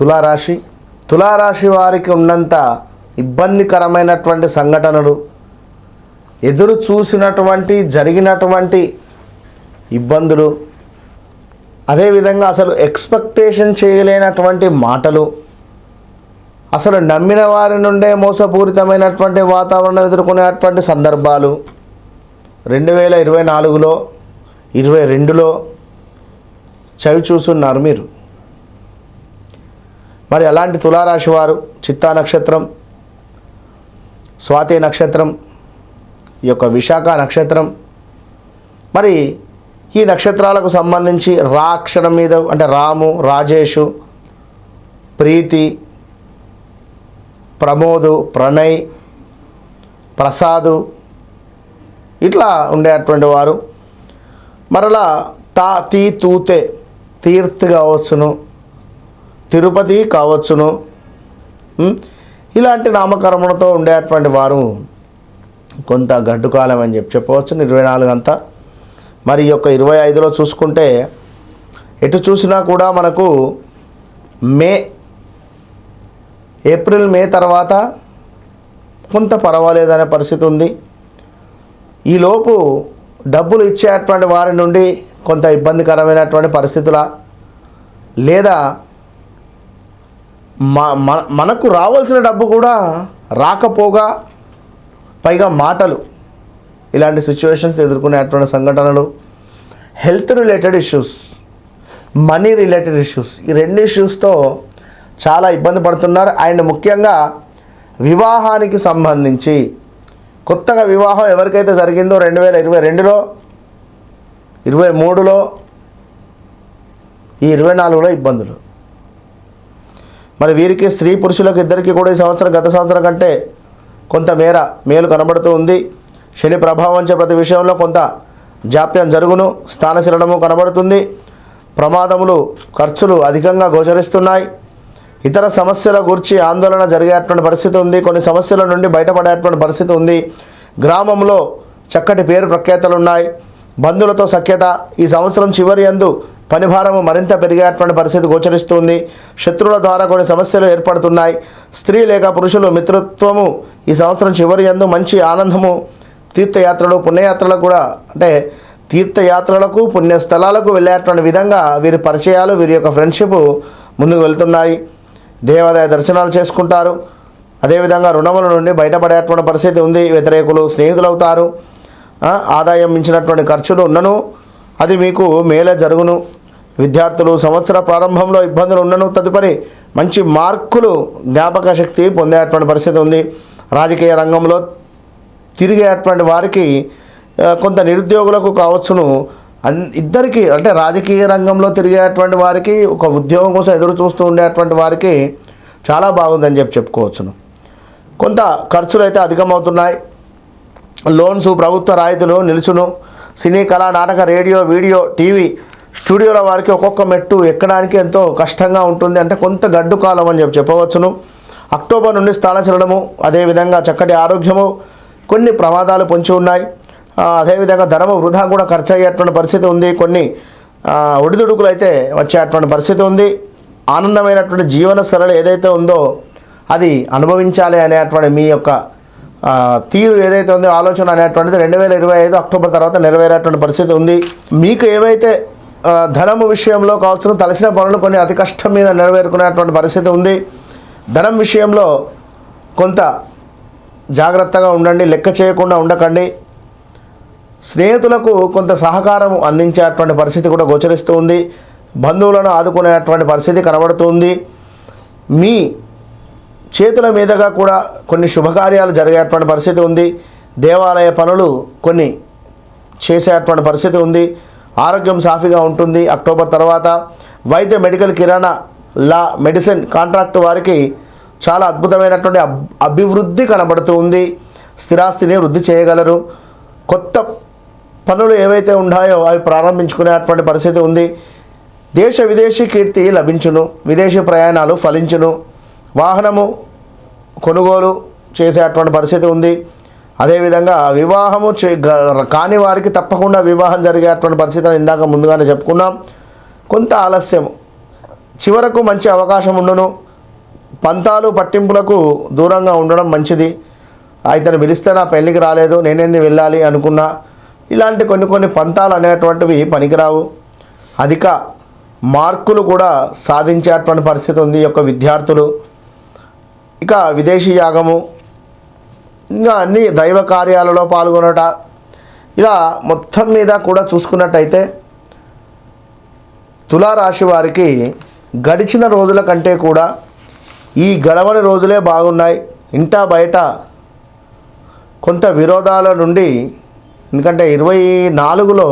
తులారాశి. తులారాశి వారికి ఉన్నంత ఇబ్బందికరమైనటువంటి సంఘటనలు ఎదురు చూసినటువంటి జరిగినటువంటి ఇబ్బందులు అదేవిధంగా అసలు ఎక్స్పెక్టేషన్ చేయలేనటువంటి మాటలు అసలు నమ్మిన వారి నుండే మోసపూరితమైనటువంటి వాతావరణం ఎదుర్కొనేటువంటి సందర్భాలు. రెండు వేల ఇరవై నాలుగులో ఇరవై రెండులో చవి చూస్తున్నారు మీరు. మరి అలాంటి తులారాశి వారు చిత్తా నక్షత్రం స్వాతి నక్షత్రం ఈ యొక్క విశాఖ నక్షత్రం మరి ఈ నక్షత్రాలకు సంబంధించి రా అక్షరం మీద అంటే రాము రాజేషు ప్రీతి ప్రమోదు ప్రణయ్ ప్రసాదు ఇట్లా ఉండేటువంటి వారు. మరలా తా తీ తూతే తీర్థ్ కావచ్చును తిరుపతి కావచ్చును. ఇలాంటి నామకరణతో ఉండేటువంటి వారు కొంత గడ్డుకాలం అని చెప్పి చెప్పవచ్చు ఇరవై నాలుగు అంతా మరి ఈ యొక్క ఇరవై ఐదులో చూసుకుంటే ఎటు చూసినా కూడా మనకు మే ఏప్రిల్ మే తర్వాత కొంత పర్వాలేదనే పరిస్థితి ఉంది. ఈలోపు డబ్బులు ఇచ్చేటువంటి వారి నుండి కొంత ఇబ్బందికరమైనటువంటి పరిస్థితుల లేదా మనకు రావాల్సిన డబ్బు కూడా రాకపోగా పైగా మాటలు. ఇలాంటి సిచ్యువేషన్స్ ఎదుర్కొనేటువంటి సంఘటనలు health related issues money related issues ఈ రెండు ఇష్యూస్తో చాలా ఇబ్బంది పడుతున్నారు. అండ్ ముఖ్యంగా వివాహానికి సంబంధించి కొత్తగా వివాహం ఎవరికైతే జరిగిందో రెండు వేల ఇరవై రెండులో ఇరవై మూడులో ఈ ఇరవై నాలుగులో ఇబ్బందులు. మరి వీరికి స్త్రీ పురుషులకు ఇద్దరికి కూడా ఈ సంవత్సరం గత సంవత్సరం కంటే కొంతమేర మేలు కనబడుతూ ఉంది. శని ప్రభావం చే ప్రతి విషయంలో కొంత జాప్యం జరుగును స్థానశీలనము కనబడుతుంది. ప్రమాదములు ఖర్చులు అధికంగా గోచరిస్తున్నాయి. ఇతర సమస్యల గురించి ఆందోళన జరిగేటువంటి పరిస్థితి ఉంది. కొన్ని సమస్యల నుండి బయటపడేటువంటి పరిస్థితి ఉంది. గ్రామంలో చక్కటి పేరు ప్రఖ్యాతలు ఉన్నాయి. బంధువులతో సఖ్యత ఈ సంవత్సరం చివరి యందు పనిభారము మరింత పెరిగేటువంటి పరిస్థితి గోచరిస్తుంది. శత్రువుల ద్వారా కొన్ని సమస్యలు ఏర్పడుతున్నాయి. స్త్రీ లేక పురుషులు మిత్రత్వము ఈ సంవత్సరం చివరి ఎందు మంచి ఆనందము తీర్థయాత్రలు పుణ్యయాత్రలకు కూడా అంటే తీర్థయాత్రలకు పుణ్యస్థలాలకు వెళ్ళేటువంటి విధంగా వీరి పరిచయాలు వీరి యొక్క ఫ్రెండ్షిప్ ముందుకు వెళ్తున్నాయి. దేవాదాయ దర్శనాలు చేసుకుంటారు. అదేవిధంగా రుణముల నుండి బయటపడేటువంటి పరిస్థితి ఉంది. వ్యతిరేకులు స్నేహితులవుతారు. ఆదాయం మించినటువంటి ఖర్చులు ఉన్నను. అది మీకు మేలే జరుగును. విద్యార్థులు సంవత్సర ప్రారంభంలో ఇబ్బందులు ఉండను తదుపరి మంచి మార్కులు జ్ఞాపక శక్తి పొందేటువంటి పరిస్థితి ఉంది. రాజకీయ రంగంలో తిరిగేటువంటి వారికి కొంత నిరుద్యోగులకు కావచ్చును. అన్ ఇద్దరికి అంటే రాజకీయ రంగంలో తిరిగేటువంటి వారికి ఒక ఉద్యోగం కోసం ఎదురు చూస్తూ ఉండేటువంటి వారికి చాలా బాగుందని చెప్పి చెప్పుకోవచ్చును. కొంత ఖర్చులు అయితే అధికమవుతున్నాయి. లోన్స్ ప్రభుత్వ రాయితులు నిలుచును. సినీ కళా నాటక రేడియో వీడియో టీవీ స్టూడియోల వారికి ఒక్కొక్క మెట్టు ఎక్కడానికి ఎంతో కష్టంగా ఉంటుంది. అంటే కొంత గడ్డు కాలం అని చెప్పి చెప్పవచ్చును. అక్టోబర్ నుండి స్థానచలనము అదేవిధంగా చక్కటి ఆరోగ్యము కొన్ని ప్రమాదాలు పొంచి ఉన్నాయి. అదేవిధంగా ధనము వృధా కూడా ఖర్చు అయ్యేటువంటి పరిస్థితి ఉంది. కొన్ని ఒడిదుడుకులు అయితే వచ్చేటువంటి పరిస్థితి ఉంది. ఆనందమైనటువంటి జీవన సరళి ఏదైతే ఉందో అది అనుభవించాలి అనేటువంటి మీ యొక్క తీరు ఏదైతే ఉందో ఆలోచన అనేటువంటిది రెండు వేల ఇరవై ఐదు అక్టోబర్ తర్వాత నెరవేరేటువంటి పరిస్థితి ఉంది. మీకు ఏవైతే ధనము విషయంలో కావచ్చు తలసిన పనులు కొన్ని అతి కష్టం మీద నెరవేరుకునేటువంటి పరిస్థితి ఉంది. ధనం విషయంలో కొంత జాగ్రత్తగా ఉండండి. లెక్క చేయకుండా ఉండకండి. స్నేహితులకు కొంత సహకారం అందించేటువంటి పరిస్థితి కూడా గోచరిస్తూ ఉంది. బంధువులను ఆదుకునేటువంటి పరిస్థితి కనబడుతుంది మీ చేతుల మీదుగా కూడా కొన్ని శుభకార్యాలు జరిగేటువంటి పరిస్థితి ఉంది. దేవాలయ పనులు కొన్ని చేసేటువంటి పరిస్థితి ఉంది. ఆరోగ్యం సాఫీగా ఉంటుంది. అక్టోబర్ తర్వాత వైద్య మెడికల్ కిరాణా లా మెడిసిన్ కాంట్రాక్ట్ వారికి చాలా అద్భుతమైనటువంటి అభివృద్ధి కనబడుతూ ఉంది. స్థిరాస్తిని వృద్ధి చేయగలరు. కొత్త పనులు ఏవైతే ఉన్నాయో అవి ప్రారంభించుకునేటువంటి పరిస్థితి ఉంది. దేశ విదేశీ కీర్తి లభించును. విదేశీ ప్రయాణాలు ఫలించును. వాహనము కొనుగోలు చేసేటువంటి పరిస్థితి ఉంది. అదేవిధంగా వివాహము చే గ- కాని వారికి తప్పకుండా వివాహం జరిగేటువంటి పరిస్థితిని ఇందాక ముందుగానే చెప్పుకున్నాం. కొంత ఆలస్యం. చివరకు మంచి అవకాశం ఉండును. పంతాలు పట్టింపులకు దూరంగా ఉండడం మంచిది. ఇతను పిలిస్తే నా పెళ్ళికి రాలేదు నేనేంది వెళ్ళాలి అనుకున్నా. ఇలాంటి కొన్ని కొన్ని పంతాలు అనేటువంటివి పనికిరావు. అధిక మార్కులు కూడా సాధించేటువంటి పరిస్థితి ఉంది ఈ యొక్క విద్యార్థులు. ఇక విదేశీ యాగము ఇంకా అన్ని దైవ కార్యాలలో పాల్గొనట. ఇలా మొత్తం మీద కూడా చూసుకున్నట్టయితే తులారాశి వారికి గడిచిన రోజుల కంటే కూడా ఈ గడవని రోజులే బాగున్నాయి. ఇంటా బయట కొంత విరోధాల నుండి ఎందుకంటే ఇరవై నాలుగులో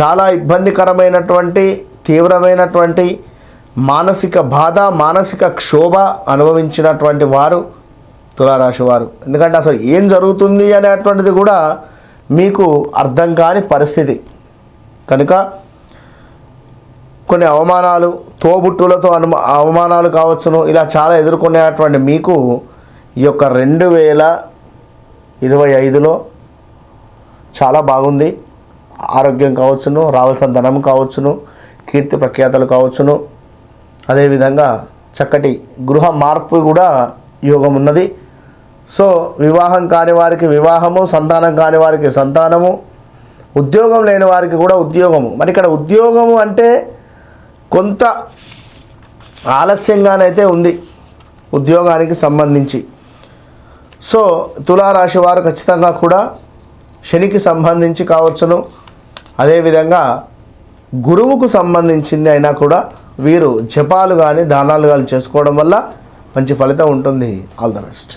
చాలా ఇబ్బందికరమైనటువంటి తీవ్రమైనటువంటి మానసిక బాధ మానసిక క్షోభ అనుభవించినటువంటి వారు తులారాశి వారు. ఎందుకంటే అసలు ఏం జరుగుతుంది అనేటువంటిది కూడా మీకు అర్థం కాని పరిస్థితి. కనుక కొన్ని అవమానాలు తోబుట్టులతో అను అవమానాలు కావచ్చును ఇలా చాలా ఎదుర్కొనేటువంటి మీకు ఈ యొక్క రెండు వేల ఇరవై ఐదులో చాలా బాగుంది. ఆరోగ్యం కావచ్చును రావాల్సిన ధనం కావచ్చును కీర్తి ప్రఖ్యాతలు కావచ్చును. అదేవిధంగా చక్కటి గృహ మార్పు కూడా యోగం ఉన్నది. సో వివాహం కాని వారికి వివాహము సంతానం కాని వారికి సంతానము ఉద్యోగం లేని వారికి కూడా ఉద్యోగము. మరి ఇక్కడ ఉద్యోగము అంటే కొంత ఆలస్యంగానైతే ఉంది ఉద్యోగానికి సంబంధించి. సో తులారాశి వారు ఖచ్చితంగా కూడా శనికి సంబంధించి కావచ్చును. అదేవిధంగా గురువుకు సంబంధించింది అయినా కూడా వీరు జపాలు కానీ దానాలు కానీ చేసుకోవడం వల్ల మంచి ఫలితం ఉంటుంది. All the best.